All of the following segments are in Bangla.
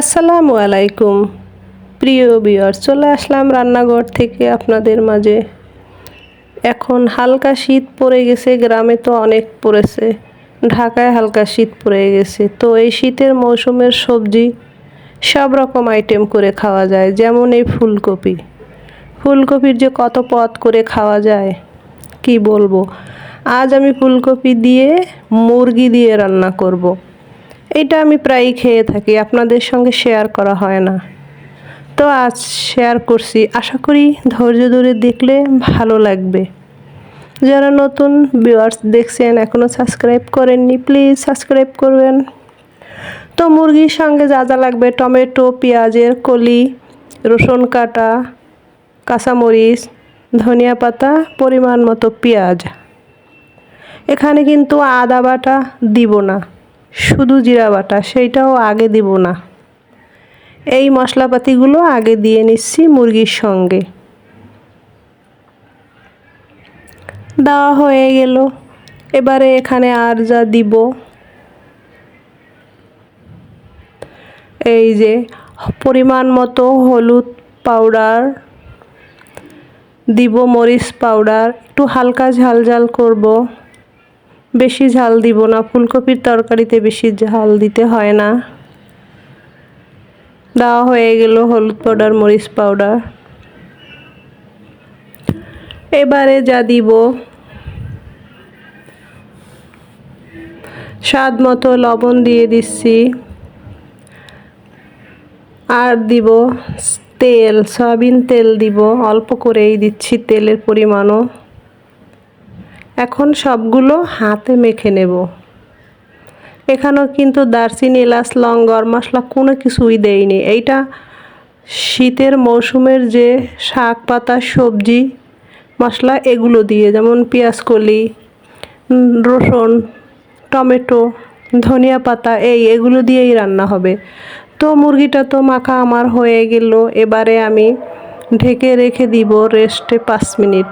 আসসালামু আলাইকুম। প্রিয় বিয়ার চলে আসলাম রান্নাঘর থেকে আপনাদের মাঝে। এখন হালকা শীত পড়ে গেছে, গ্রামে তো অনেক পড়েছে। ঢাকায় হালকা শীত পড়ে গেছে। তো এই শীতের মৌসুমের সবজি, সব রকম আইটেম করে খাওয়া যায়, যেমন এই ফুলকপি। ফুলকপির যে কত পদ করে খাওয়া যায়, কি বলব? আজ আমি ফুলকপি দিয়ে মুরগি দিয়ে রান্না করব। এটা আমি প্রায়ই খেয়ে থাকি, আপনাদের সঙ্গে শেয়ার করা হয় না। তো আজ শেয়ার করছি, আশা করি ধৈর্য ধরে দেখলে ভালো লাগবে। যারা নতুন ভিউয়ার্স দেখছেন এখনও সাবস্ক্রাইব করেননি প্লিজ সাবস্ক্রাইব করবেন। তো মুরগির সঙ্গে যা যা লাগবে, টমেটো, পেঁয়াজের কলি, রসুন কাটা, কাঁচামরিচ, ধনিয়া পাতা, পরিমাণ মতো পেঁয়াজ। এখানে কিন্তু আদা বাটা দিব না। শুধু জিরা বাটা সেইটাও আগে দিব না। এই মশলাপাতিগুলো আগে দিয়ে নিচ্ছি মুরগির সঙ্গে। দেওয়া হয়ে গেল। এবারে এখানে আর যা দিব, এই যে পরিমাণ মতো হলুদ পাউডার, দিব মরিচ পাউডার, একটু হালকা ঝাল ঝাল করব। বেশি ঝাল দিব না। ফুলকপির তরকারিতে বেশি ঝাল দিতে হয় না। দেওয়া হয়ে গেল হলুদ পাউডার, মরিচ পাউডার। এবারে যা দিব। স্বাদ মতো লবণ দিয়ে দিচ্ছি। আর দিব তেল, সয়াবিন তেল দিব। অল্প করেই দিচ্ছি তেলের পরিমাণও। এখন সবগুলো হাতে মেখে নেব। এখানেও কিন্তু দারচিনি, এলাচ, লং গরম মশলা কোনো কিছুই দেয়নি এইটা শীতের মৌসুমের যে শাক, পাতা, সবজি মশলা, এগুলো দিয়ে, যেমন কলি রসুন, টমেটো, ধনিয়া পাতা, এই এগুলো দিয়েই রান্না হবে। তো মুরগিটা তো মাখা আমার হয়ে গেল। এবারে আমি ঢেকে রেখে দিব রেস্টে পাঁচ মিনিট।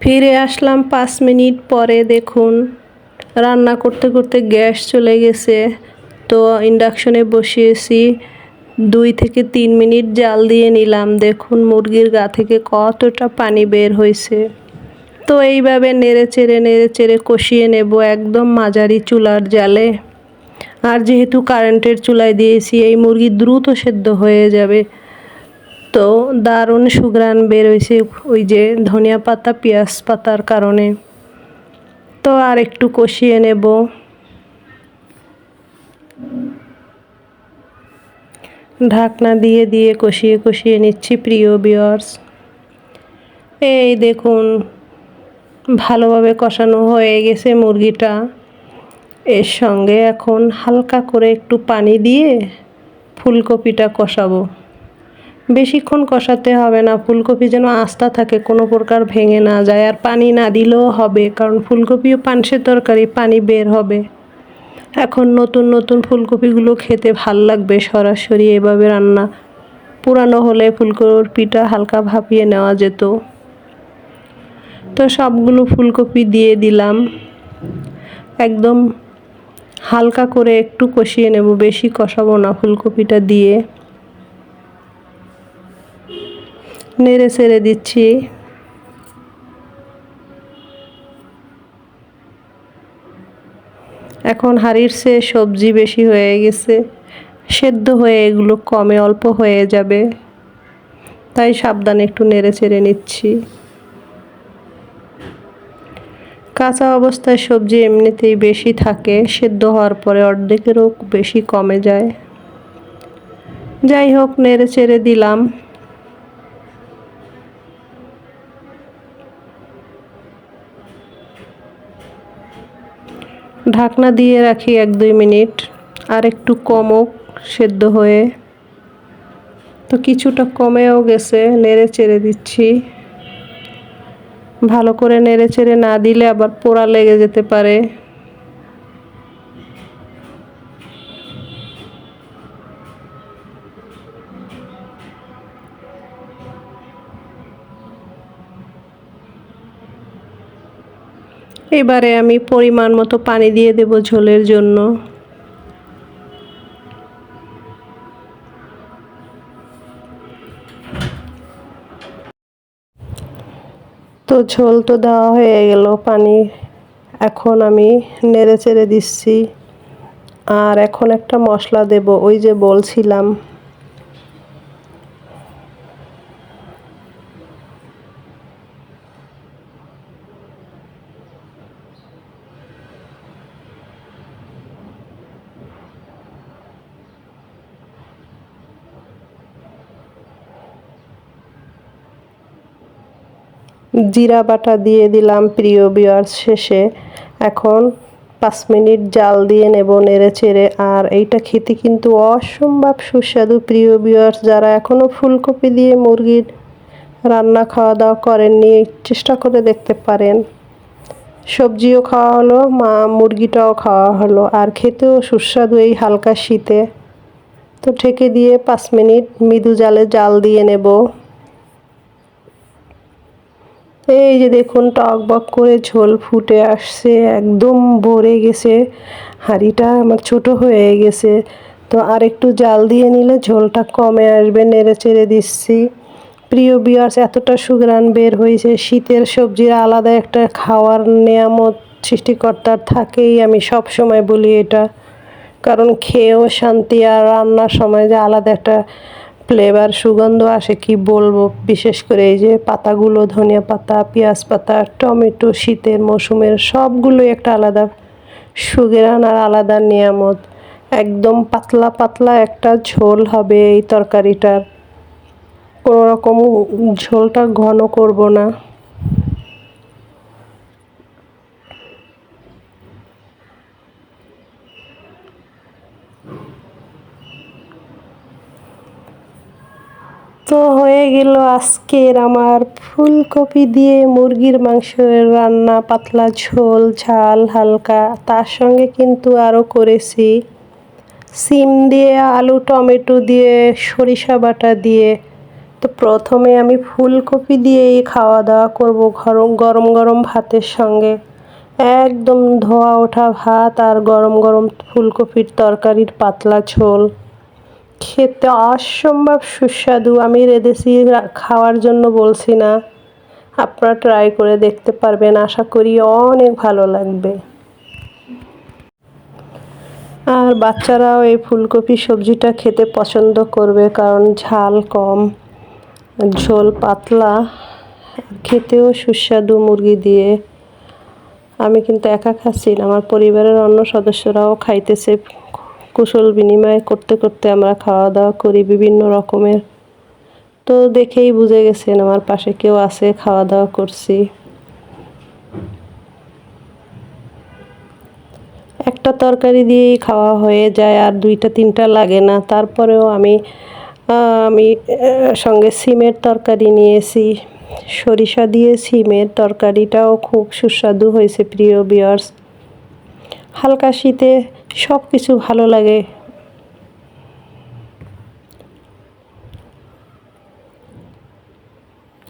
ফিরে আসলাম পাঁচ মিনিট পরে দেখুন, রান্না করতে করতে গ্যাস চলে গেছে। তো ইন্ডাকশনে বসিয়েছি, দুই থেকে তিন মিনিট জাল দিয়ে নিলাম। দেখুন মুরগির গা থেকে কতটা পানি বের হয়েছে। তো এইভাবে নেড়ে চেড়ে নেড়ে চেড়ে কষিয়ে নেব একদম মাঝারি চুলার জালে। আর যেহেতু কারেন্টের চুলায় দিয়েছি, এই মুরগি দ্রুত সেদ্ধ হয়ে যাবে। তো দারুণ সুগ্রান বেরোইছে ওই যে ধনিয়া পাতা, পেঁয়াজ পাতার কারণে। তো আর একটু কষিয়ে নেব। ঢাকনা দিয়ে দিয়ে কষিয়ে কষিয়ে নিচ্ছি প্রিয় বিয়ার্স এই দেখুন, ভালোভাবে কষানো হয়ে গেছে মুরগিটা। এর সঙ্গে এখন হালকা করে একটু পানি দিয়ে ফুলকপিটা কষাবো। বেশিক্ষণ কষাতে হবে না। ফুলকপি যেন আস্তা থাকে, কোনো প্রকার ভেঙে না যায়। আর পানি না দিলেও হবে, কারণ ফুলকপিও পানসের তরকারি, পানি বের হবে। এখন নতুন নতুন ফুলকপিগুলো খেতে ভালো লাগবে সরাসরি এভাবে রান্না। পুরানো হলে ফুলকপিটা হালকা ভাপিয়ে নেওয়া যেত। তো সবগুলো ফুলকপি দিয়ে দিলাম। একদম হালকা করে একটু কষিয়ে নেব, বেশি কষাবো না ফুলকপিটা দিয়ে। নেড়ে ছেড়ে দিচ্ছি। এখন হাড়ির সে সবজি বেশি হয়ে গেছে। সেদ্ধ হয়ে এগুলো কমে অল্প হয়ে যাবে। তাই সাবধানে একটু নেড়ে চেড়ে নিচ্ছি। কাঁচা অবস্থায় সবজি এমনিতেই বেশি থাকে, সেদ্ধ হওয়ার পরে অর্ধেকেরও বেশি কমে যায়। যাই হোক, নেড়ে চেড়ে দিলাম। ঢাকনা দিয়ে রাখি এক দুই মিনিট, আর একটু কমও সেদ্ধ হয়ে। তো কিছুটা কমেও গেছে, নেড়ে চেড়ে দিচ্ছি। ভালো করে নেড়ে চেড়ে না দিলে আবার পোড়া লেগে যেতে পারে। এবারে আমি পরিমাণ মতো পানি দিয়ে দেব ঝোলের জন্য। তো ঝোল তো দেওয়া হয়ে গেল, পানি এখন আমি নেড়ে চেড়ে দিচ্ছি। আর এখন একটা মশলা দেব, ওই যে বলছিলাম। জিরা বাটা দিয়ে দিলাম প্রিয় বিয়ার শেষে। এখন পাঁচ মিনিট জাল দিয়ে নেব নেড়ে চেড়ে। আর এইটা খেতে কিন্তু অসম্ভব সুস্বাদু প্রিয় বিয়ার্স যারা এখনও ফুলকপি দিয়ে মুরগির রান্না খাওয়া দাওয়া করেননি, চেষ্টা করে দেখতে পারেন। সবজিও খাওয়া হলো, মা মুরগিটাও খাওয়া হলো। আর খেতেও সুস্বাদু এই হালকা শীতে। তো ঢেকে দিয়ে পাঁচ মিনিট মৃদু জালে জাল দিয়ে নেব। এই যে দেখুন, টক বক করে ঝোল ফুটে আসছে, একদম ভরে গেছে। হাঁড়িটা আমার ছোট হয়ে গেছে। তো আর একটু জাল দিয়ে নিলে ঝোলটা কমে আসবে নেড়ে চেড়ে দিচ্ছি। প্রিয় বিয়ার্স এতটা সুগ্রান বের হয়েছে। শীতের সবজির আলাদা একটা খাওয়ার নেয়ামত সৃষ্টিকর্তার থাকেই, আমি সব সময় বলি এটা। কারণ খেয়েও শান্তি আর রান্নার সময় যে আলাদা একটা ফ্লেভার সুগন্ধ আসে কি বলব? বিশেষ করে এই যে পাতাগুলো, ধনিয়া পাতা, পেঁয়াজ পাতা, টমেটো, শীতের মৌসুমের সবগুলোই একটা আলাদা সুগেরান আর আলাদা নিয়ামত। একদম পাতলা পাতলা একটা ঝোল হবে এই তরকারিটার। কোনো রকম ঝোলটা ঘন করব না। তো হয়ে গেল আজকের আমার ফুলকপি দিয়ে মুরগির মাংসের রান্না, পাতলা ঝোল, ঝাল হালকা। তার সঙ্গে কিন্তু আরও করেছি সিম দিয়ে, আলু, টমেটো দিয়ে, সরিষা বাটা দিয়ে। তো প্রথমে আমি ফুলকপি দিয়েই খাওয়া দাওয়া করব গরম গরম গরম ভাতের সঙ্গে। একদম ধোয়া ওঠা ভাত আর গরম গরম ফুলকপির তরকারির পাতলা ঝোল। খেতে অসম্ভব সুস্বাদু। আমি রেঁধেছি খাওয়ার জন্য বলছি না। আপনারা ট্রাই করে দেখতে পারবেন। আশা করি অনেক ভালো লাগবে। আর বাচ্চারাও এই ফুলকপি সবজিটা খেতে পছন্দ করবে কারণ ঝাল কম, ঝোল পাতলা, খেতেও সুস্বাদু মুরগি দিয়ে। আমি কিন্তু একা খাচ্ছি না, আমার পরিবারের অন্য সদস্যরাও খাইতেছে কুশল বিনিময় করতে করতে আমরা খাওয়া দাওয়া করি বিভিন্ন রকমের। তো দেখেই বুঝে গেছেন আমার পাশে কেউ আছে খাওয়া দাওয়া করছি। একটা তরকারি দিয়েই খাওয়া হয়ে যায় আর দুইটা, তিনটা লাগে না। তারপরেও আমি আমি সঙ্গে সিমের তরকারি নিয়েছি। সরিষা দিয়ে সিমের তরকারিটাও খুব সুস্বাদু হয়েছে, প্রিয় বিয়ার্স হালকা শীতে সব কিছু ভালো লাগে।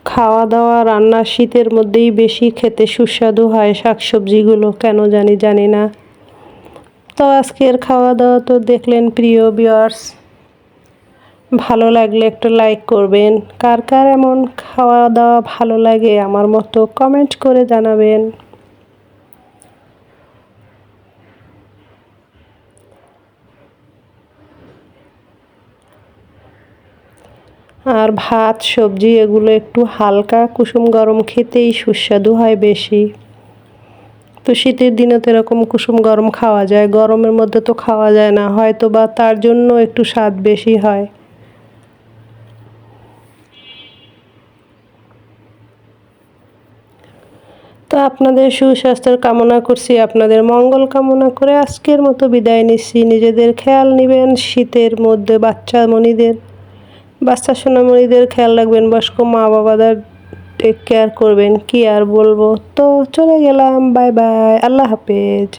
খাওয়া দাওয়া রান্না শীতের মধ্যেই বেশি খেতে সুস্বাদু হয় শাকসবজিগুলো, কেন জানি জানি না। তো আজকের খাওয়া দাওয়া তো দেখলেন প্রিয় বিয়ার্স ভালো লাগলে একটু লাইক করবেন। কার কার এমন খাওয়া দাওয়া ভালো লাগে আমার মতো কমেন্ট করে জানাবেন। আর ভাত, সবজি এগুলো একটু হালকা, কুসুম গরম খেতেই সুস্বাদু হয় বেশি। তো শীতের দিনে তো এরকম কুসুম গরম খাওয়া যায়, গরমের মধ্যে তো খাওয়া যায় না হয়তো বা তার জন্য একটু স্বাদ বেশি হয়। তো আপনাদের সুস্বাস্থ্যের কামনা করছি, আপনাদের মঙ্গল কামনা করে আজকের মতো বিদায় নিচ্ছি। নিজেদের খেয়াল নেবেন, শীতের মধ্যে বাচ্চা মনিদের বাচ্চা সোনামণিদের খেয়াল রাখবেন, বয়স্ক মা বাবাদের টেক কেয়ার করবেন, কি আর বলব? তো চলে গেলাম বাই বাই আল্লাহ হাফেজ।